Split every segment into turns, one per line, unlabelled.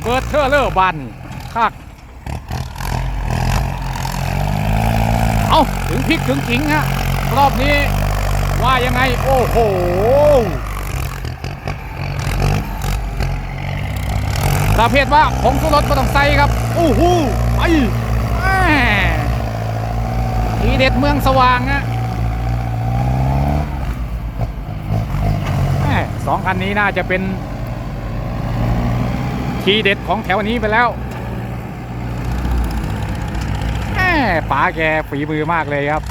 เบิร์ดเทอร์เลอร์บันคักเอาถึงพริกถึงขิงฮะรอบนี้ว่ายังไง โอ้โหประเภทว่าผงชูรสไม่ต้องใส่ครับ โอ้โหไปแม่ทีเด็ดเมืองสว่างฮะสองคันนี้น่าจะเป็น ทีเด็ดของแถวนี้ไปแล้วแม่ป๋าแกฝีมือมากเลยครับ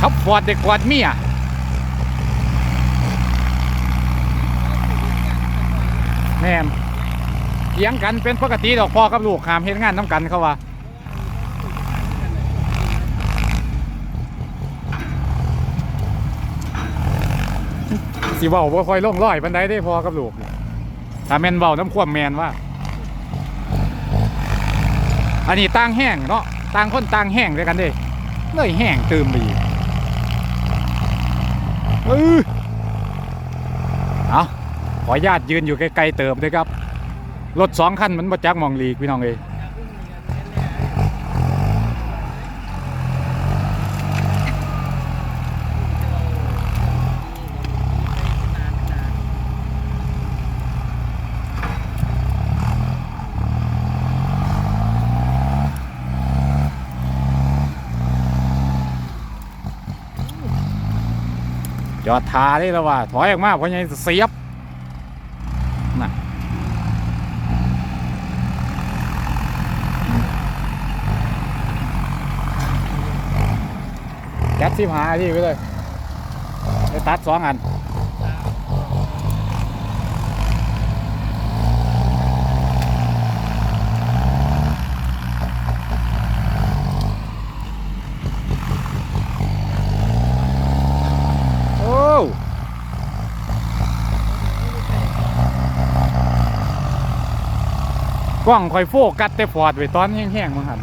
ครับฟอดเด็กฟอดเมียแม่เถียงกันเป็นปกติดอกพ่อกับลูกหามเฮ็ดงานน้ำกันเขาว่า สิเว้าบ่ค่อยล่องร้อยปานใดได้พอกับลูกถ้าแมนเว้าน้ำควมแมนว่า อันนี้ต่างแห้งเนาะต่างคนต่างแห้งด้วยกันเด้เลยแห้งเติมไปอีกเออเอาขอญาตยืนอยู่ไกลๆเติมด้วยครับ รถสองคันมันมาจักหมองลีกพี่น้องเอ้ยจ อดทาได้แล้วว่า ถอยออกมาเพราะยังเสียบน่ะแก๊สที่หาที่ไปเลยไปตัดสองอัน โอ้ กล้องคอยโฟกัสแต่ฟอดไว้ตอนแห้งๆมั้งหัน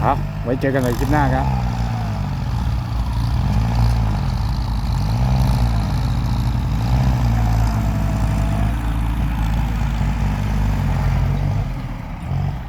เอา ไว้เจอกันใหม่คลิปหน้าครับ